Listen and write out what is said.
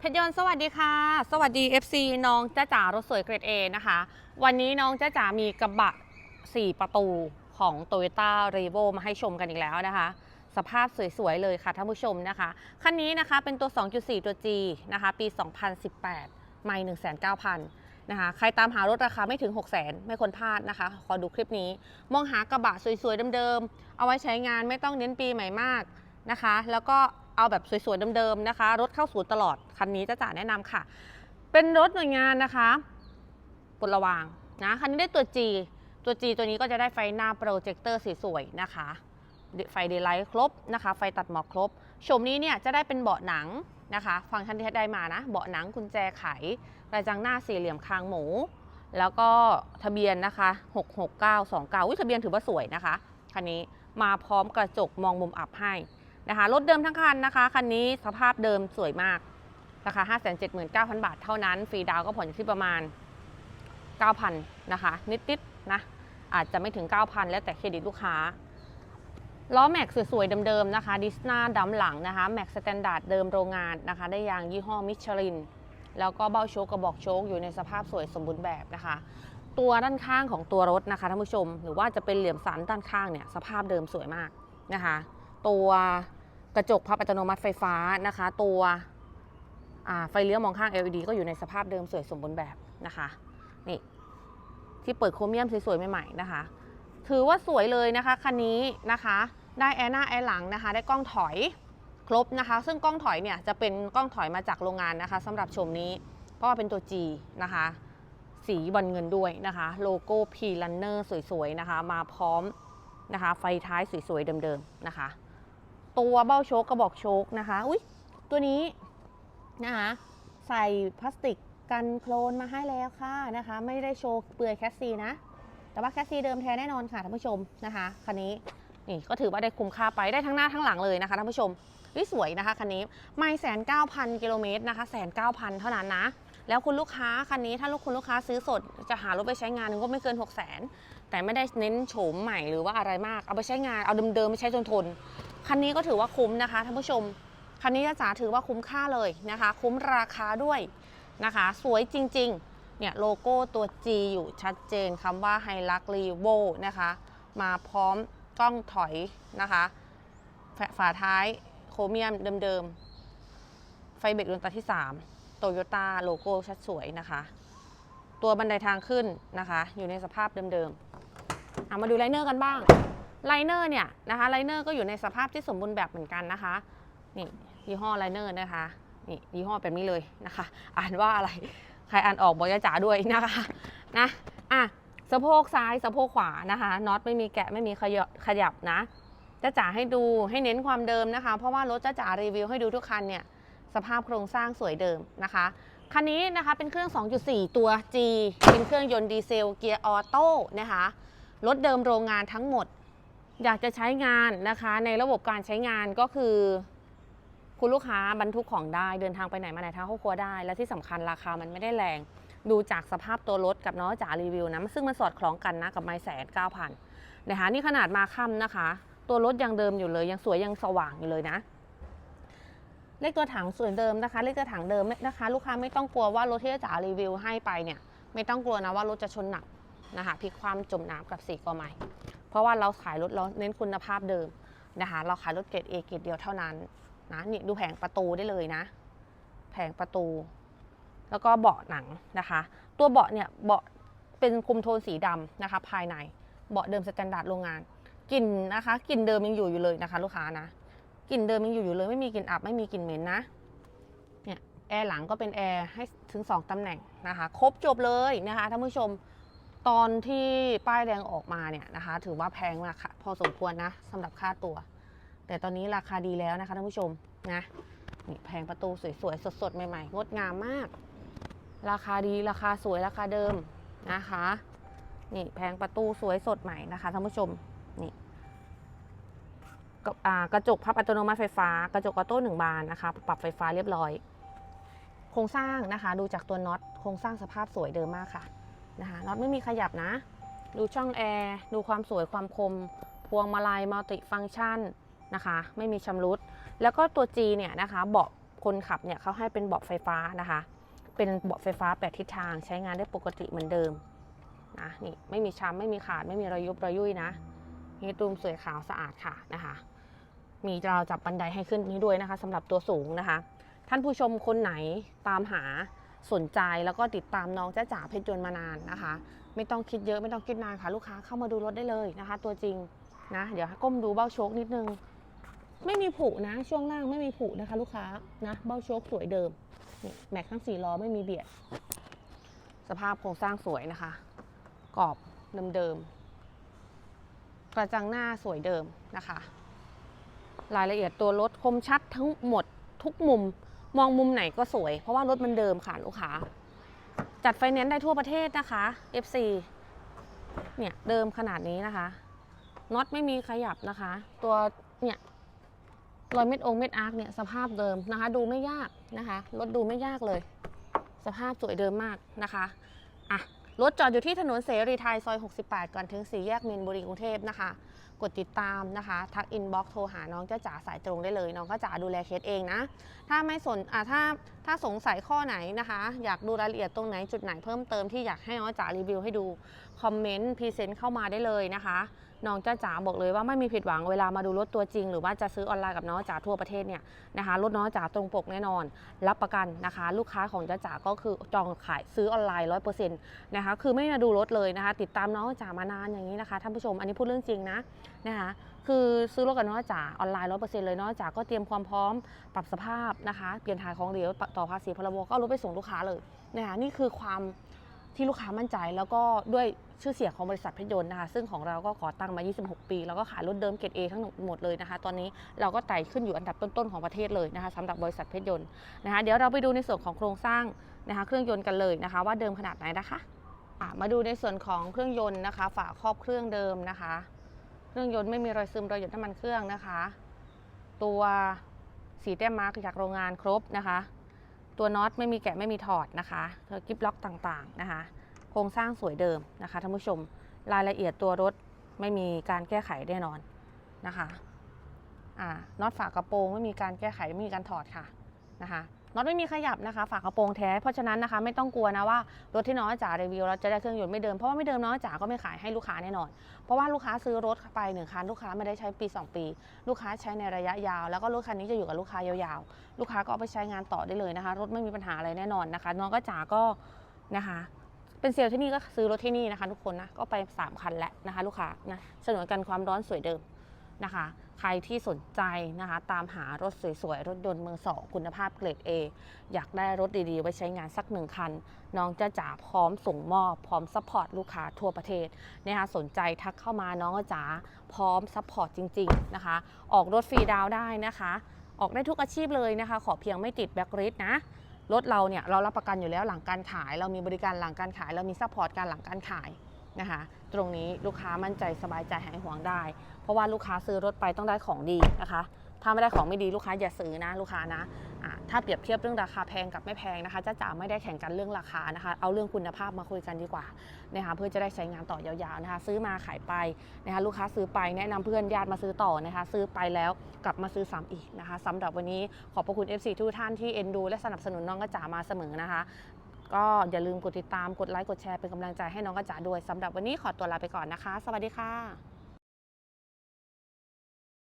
เพชรยนต์สวัสดีค่ะ สวัสดี FC น้องจ้าจ๋ารถสวยเกรด A นะคะ วันนี้น้องจ้าจ๋ามีกระบะ 4 ประตูของ Toyota r e v o มาให้ชมกันอีกแล้วนะคะ สภาพสวย ๆ เลยค่ะท่านผู้ชมนะคะ คันนี้นะคะเป็นตัว 2.4 ตัว G นะคะ ปี 2018 ไม่ 1,900นะคะใครตามหารถราคาไม่ถึง 600,000ไม่ควรพลาดนะคะ ขอดูคลิปนี้ มองหากระบะสวยๆเดิมๆ เอาไว้ใช้งานไม่ต้องเน้นปีใหม่มากนะคะ แล้วก็ เอาแบบสวยๆเดิมๆนะคะ รถเข้าศูนย์ตลอดคันนี้จะจ๋าแนะนำค่ะ เป็นรถหน่วยงานนะคะปลดระวางนะคันนี้ได้ตัว G ตัว G ตัวนี้ก็จะได้ไฟหน้าโปรเจคเตอร์สวยๆนะคะ ไฟเดย์ไลท์ครบนะคะ ไฟตัดหมอกครบชมนี้เนี่ยจะได้เป็นเบาะหนังนะคะ ฟังก์ชันที่ได้มานะ เบาะหนังกุญแจไขกระจังหน้าสี่เหลี่ยมคางหมู แล้วก็ทะเบียนนะคะ66929วิทะเบียนถือว่าสวยนะคะคันนี้มาพร้อมกระจกมองมุมอับให้ นะคะรถเดิมทั้งคันนะคะ คันนี้สภาพเดิมสวยมาก ราคา 579,000 บาทเท่านั้น ฟรีดาวก็ผ่อนอยู่ที่ประมาณ 9,000 นะคะ นิดๆนะ อาจจะไม่ถึง 9,000 แล้วแต่เครดิตลูกค้า ล้อแม็กสวยๆ เดิมๆ นะคะ ดิสนาดำหลังนะคะ แม็กสแตนดาร์ดเดิมโรงงานนะคะ ได้ยางยี่ห้อมิชลิน แล้วก็เบ้าโชคกระบอกโชคอยู่ในสภาพสวยสมบูรณ์แบบนะคะตัวด้านข้างของตัวรถนะคะท่านผู้ชม หรือว่าจะเป็นเหลี่ยมสันด้านข้างเนี่ยสภาพเดิมสวยมากนะคะ ตัว กระจกพับอัตโนมัติไฟฟ้านะคะ ตัวไฟเลี้ยวมองข้าง LED ก็อยู่ในสภาพเดิมสวยสมบูรณ์แบบนะคะ นี่ที่เปิดโครเมียมสวยๆใหม่ๆนะคะ ถือว่าสวยเลยนะคะคันนี้นะคะ ได้แอร์หน้าแอร์หลังนะคะ ได้กล้องถอยครบนะคะ ซึ่งกล้องถอยเนี่ยจะเป็นกล้องถอยมาจากโรงงานนะคะสำหรับชมนี้ เพราะว่าเป็นตัว G นะคะ สีบอลเงินด้วยนะคะ โลโก้ P Runner สวยๆนะคะ มาพร้อมนะคะ ไฟท้ายสวยๆเดิมๆนะคะ ตัวเบ้าโชคกระบอกโชคนะคะ อุ้ยตัวนี้นะคะ ใส่พลาสติกกันโคลนมาให้แล้วค่ะนะคะ ไม่ได้โชว์เปลือยแคสซีนะ แต่ว่าแคสซีเดิมแท้แน่นอนค่ะท่านผู้ชมนะคะคันนี้นี่ก็ถือว่าได้คุ้มค่าไปได้ทั้งหน้าทั้งหลังเลยนะคะท่านผู้ชมวิสวยนะคะคันนี้ไม่แสนเก้าพันกิโลเมตรนะคะแสนเก้าพันเท่านั้นนะ แล้วคุณลูกค้าคันนี้ถ้าลูกคุณลูกค้าซื้อสดจะหารถไปใช้งานก็ไม่เกิน6 0 0 0 0นแต่ไม่ได้เน้นโฉมใหม่หรือว่าอะไรมากเอาไปใช้งานเอาเดิมๆไปใช้จนทน คันนี้ก็ถือว่าคุ้มนะคะท่านผู้ชม คันนี้จ๋าถือว่าคุ้มค่าเลยนะคะ คุ้มราคาด้วยนะคะ สวยจริงๆ เนี่ยโลโก้ตัว G อยู่ชัดเจนคำว่าไฮลักรีโวนะคะ มาพร้อมกล้องถอยนะคะ ฝาท้ายโครเมียมเดิมๆ ไฟเบรกดวงตาที่3โตโยต้าโลโก้ชัดสวยนะคะ ตัวบันไดทางขึ้นนะคะ อยู่ในสภาพเดิมๆเอามาดูไลเนอร์กันบ้าง ไลเนอร์เนี่ยนะคะไลเนอร์ก็อยู่ในสภาพที่สมบูรณ์แบบเหมือนกันนะคะนี่ยี่ห้อไลเนอร์นะคะนี่ยี่ห้อแบบนี้เลยนะคะ อ่านว่าอะไรใครอ่านออกบอกยาจ๋าด้วยนะคะนะอะสะโพกซ้ายสะโพกขวานะคะน็อตไม่มีแกะไม่มีขยับขยับนะจ้าจ๋าให้ดูให้เน้นความเดิมนะคะ เพราะว่ารถจ้าจ๋ารีวิวให้ดูทุกคันเนี่ยสภาพโครงสร้างสวยเดิมนะคะคันนี้นะคะเป็นเครื่อง 2.4 ตัว G เป็นเครื่องยนต์ดีเซลเกียร์ออโต้นะคะรถเดิมโรงงานทั้งหมด อยากจะใช้งานนะคะในระบบการใช้งานก็คือ คุณลูกค้าบรรทุกของได้เดินทางไปไหนมาไหนทางครอบครัวได้ และที่สำคัญราคามันไม่ได้แรง ดูจากสภาพตัวรถกับน้องจ๋ารีวิวนะซึ่งมันสอดคล้องกันนะกับไม้แสนเก้าพันนะคะนี่ขนาดมาค่ำนะคะ ตัวรถยังเดิมอยู่เลย ยังสวยยังสว่างอยู่เลยนะเลขตัวถังส่วนเดิมนะคะ เลขตัวถังเดิมนะคะ ลูกค้าไม่ต้องกลัวว่ารถที่จ๋ารีวิวให้ไปเนี่ย ไม่ต้องกลัวนะว่ารถจะชนหนักนะคะพลิกความจมน้ำกับสีกอไม้ เพราะว่าเราขายรถเราเน้นคุณภาพเดิมนะคะเราขายรถเกรด A เกรดเดียวเท่านั้นนะนี่ดูแผงประตูได้เลยนะ แผงประตู แล้วก็เบาะหนังนะคะ ตัวเบาะเนี่ยเบาะเป็นคุมโทนสีดำนะคะ ภายในเบาะเดิมสแตนดาร์ดโรงงานกลิ่นนะคะกลิ่นเดิมยังอยู่อยู่เลยนะคะ ลูกค้านะกลิ่นเดิมยังอยู่อยู่เลยไม่มีกลิ่นอับไม่มีกลิ่นเหม็นนะเนี่ยแอร์หลังก็เป็นแอร์ให้ถึง 2 ตำแหน่งนะคะ ครบจบเลยนะคะท่านผู้ชม ตอนที่ป้ายแดงออกมาเนี่ยนะคะ ถือว่าแพงมากค่ะพอสมควรนะสำหรับค่าตัว แต่ตอนนี้ราคาดีแล้วนะคะท่านผู้ชมนะนี่แผงประตูสวยๆสดๆ ใหม่ๆ งดงามมาก ราคาดีราคาสวยราคาเดิมนะคะนี่แผงประตูสวยสดใหม่นะคะท่านผู้ชมนี่กอ่ากระจกพับอัตโนมัติไฟฟ้ากระจกออโต้หนึ่งบานนะคะ ปรับไฟฟ้าเรียบร้อย โครงสร้างนะคะ ดูจากตัวน็อตโครงสร้างสภาพสวยเดิมมากค่ะ นะคะน็อตไม่มีขยับนะ ดูช่องแอร์ดูความสวยความคม พวงมาลัยมัลติฟังก์ชันนะคะ ไม่มีชำรุด แล้วก็ตัว G เนี่ยนะคะเบาะคนขับเนี่ยเขาให้เป็นเบาะไฟฟ้านะคะ เป็นเบาะไฟฟ้าแปดทิศทางใช้งานได้ปกติเหมือนเดิมนะนี่ไม่มีช้ำไม่มีขาดไม่มีรอยยุบรอยยุ่ยนะเฮดรูมสวยขาวสะอาดค่ะนะคะ มีเราจับบันไดให้ขึ้นนี้ด้วยนะคะสำหรับตัวสูงนะคะ ท่านผู้ชมคนไหนตามหา สนใจแล้วก็ติดตามน้องจ้าจ๋าเพชรยนต์มานานนะคะ ไม่ต้องคิดเยอะไม่ต้องคิดนานค่ะลูกค้าเข้ามาดูรถได้เลยนะคะ ตัวจริงนะ เดี๋ยวก้มดูเบ้าโชคนิดนึง ไม่มีผุนะ ช่วงล่างไม่มีผุนะคะ ลูกค้านะ เบ้าโชคสวยเดิมนี่แม็กทั้งสี่ล้อไม่มีเบียด สภาพโครงสร้างสวยนะคะ กรอบเดิมๆกระจังหน้าสวยเดิมนะคะ รายละเอียดตัวรถคมชัดทั้งหมดทุกมุม มองมุมไหนก็สวย เพราะว่ารถมันเดิมค่ะลูกค้า จัดไฟแนนซ์ได้ทั่วประเทศนะคะ FC เนี่ยเดิมขนาดนี้นะคะน็อตไม่มีขยับนะคะ ตัวเนี่ยรอยเม็ดองเม็ดอาร์คเนี่ยสภาพเดิมนะคะ ดูไม่ยากนะคะรถดูไม่ยากเลย สภาพสวยเดิมมากนะคะอะรถจอดอยู่ที่ถนนเสรีไทยซอย 68 ก่อนถึงสี่แยกมีนบุรีกรุงเทพนะคะ กดติดตามนะคะทักอินบ็อกซ์โทรหาน้องเจ้าจ๋าสายตรงได้เลยน้องก็จ๋าดูแลเคสเองนะ ถ้าไม่สนอ่าถ้าถ้าสงสัยข้อไหนนะคะ อยากดูรายละเอียดตรงไหนจุดไหนเพิ่มเติมที่อยากให้น้องจ๋ารีวิวให้ดูคอมเมนต์พรีเซนต์เข้ามาได้เลยนะคะ น้องจ้าจ๋าบอกเลยว่าไม่มีผิดหวังเวลามาดูรถตัวจริง หรือว่าจะซื้อออนไลน์กับน้องจ๋าทั่วประเทศเนี่ยนะคะรถน้องจ๋าตรงปกแน่นอน รับประกันนะคะ ลูกค้าของจ้าจ๋าก็คือจองขายซื้อออนไลน์ร้อยเปอร์เซ็นต์นะคะคือไม่มาดูรถเลยนะคะ ติดตามน้องจ๋ามานานอย่างนี้นะคะท่านผู้ชมอันนี้พูดเรื่องจริงนะนะคะคือซื้อรถกับน้องจ๋าออนไลน์ร้อยเปอร์เซ็นต์เลยน้องจ๋าก็เตรียมความพร้อมปรับสภาพนะคะ เปลี่ยนถ่ายของเหลวต่อภาษีพรบก็เอารถไปส่งลูกค้าเลยนะคะนี่คือความ ที่ลูกค้ามั่นใจแล้วก็ด้วยชื่อเสียงของบริษัทเพชรยนต์นะคะ ซึ่งของเราก็ขอตั้งมา 26 ปี แล้วก็ขายรถเดิมเกรด A ทั้งหมดเลยนะคะ ตอนนี้เราก็ไต่ขึ้นอยู่อันดับต้นๆของประเทศเลยนะคะสำหรับบริษัทเพชรยนต์นะคะเดี๋ยวเราไปดูในส่วนของโครงสร้างนะคะ เครื่องยนต์กันเลยนะคะ ว่าเดิมขนาดไหนนะคะอะมาดูในส่วนของเครื่องยนต์นะคะ ฝาครอบเครื่องเดิมนะคะ เครื่องยนต์ไม่มีรอยซึมรอยหยดน้ำมันเครื่องนะคะ ตัวสีแต้มมาร์กจากโรงงานครบนะคะ ตัวน็อตไม่มีแกะไม่มีถอดนะคะตัวกิฟล็อกต่างๆนะคะโครงสร้างสวยเดิมนะคะท่านผู้ชมรายละเอียดตัวรถไม่มีการแก้ไขแน่นอนนะคะอ่าน็อตฝากระโปรงไม่มีการแก้ไขไม่มีการถอดค่ะนะคะ น็อตไม่มีขยับนะคะ ฝากระโปรงแท้ เพราะฉะนั้นนะคะไม่ต้องกลัวนะว่ารถที่น้องจ๋ารีวิวเราจะได้เครื่องยนต์ไม่เดิม เพราะว่าไม่เดิมน้องจ๋าก็ไม่ขายให้ลูกค้าแน่นอน เพราะว่าลูกค้าซื้อรถไปหนึ่งคันลูกค้าไม่ได้ใช้ปี 2 ปี ลูกค้าใช้ในระยะยาว แล้วก็รถคันนี้จะอยู่กับลูกค้ายาวๆ ลูกค้าก็เอาไปใช้งานต่อได้เลยนะคะ รถไม่มีปัญหาอะไรแน่นอนนะคะ น้องก็จ๋าก็นะคะเป็นเซลล์ที่นี่ก็ซื้อรถที่นี่นะคะ ทุกคนนะก็ไป 3 คันแล้วนะคะ ลูกค้านะสนวนกันความร้อนสวยเดิม นะคะ ใครที่สนใจนะคะ ตามหารถสวยๆ รถยนต์มือสองคุณภาพเกรด A อยากได้รถดีๆ ไว้ใช้งานสักหนึ่งคัน น้องจะจ๋าพร้อมส่งมอบ พร้อมซัพพอร์ตลูกค้าทั่วประเทศนะคะสนใจทักเข้ามาน้องก็จ๋าพร้อมซัพพอร์ตจริง ๆ นะคะ ออกรถฟรีดาวได้นะคะ ออกได้ทุกอาชีพเลยนะคะ ขอเพียงไม่ติดแบ็กริสนะรถเราเนี่ยเรารับประกันอยู่แล้วหลังการขาย เรามีบริการหลังการขาย เรามีซัพพอร์ตการหลังการขาย นะคะ ตรงนี้ลูกค้ามั่นใจสบายใจหายห่วงได้ เพราะว่าลูกค้าซื้อรถไปต้องได้ของดีนะคะ ถ้าไม่ได้ของไม่ดีลูกค้าอย่าซื้อนะลูกค้านะะถ้าเปรียบเทียบเรื่องราคาแพงกับไม่แพงนะคะจ้าจ๋าไม่ได้แข่งกันเรื่องราคานะคะ เอาเรื่องคุณภาพมาคุยกันดีกว่านะคะเพื่อจะได้ใช้งานต่อยาวๆนะคะ ซื้อมาขายไปนะคะลูกค้าซื้อไปแนะนำเพื่อนญาติมาซื้อต่อนะคะ ซื้อไปแล้วกลับมาซื้อซ้ำอีกนะคะสำหรับวันนี้ขอบพระคุณ FC ทุกท่านที่เอ็นดูและสนับสนุนน้องกระจ๋ามาเสมอนะคะ ก็อย่าลืมกดติดตามกดไลค์กดแชร์เป็นกำลังใจให้น้องกระจ๋าด้วยสำหรับวันนี้ขอตัวลาไปก่อนนะคะ สวัสดีค่ะ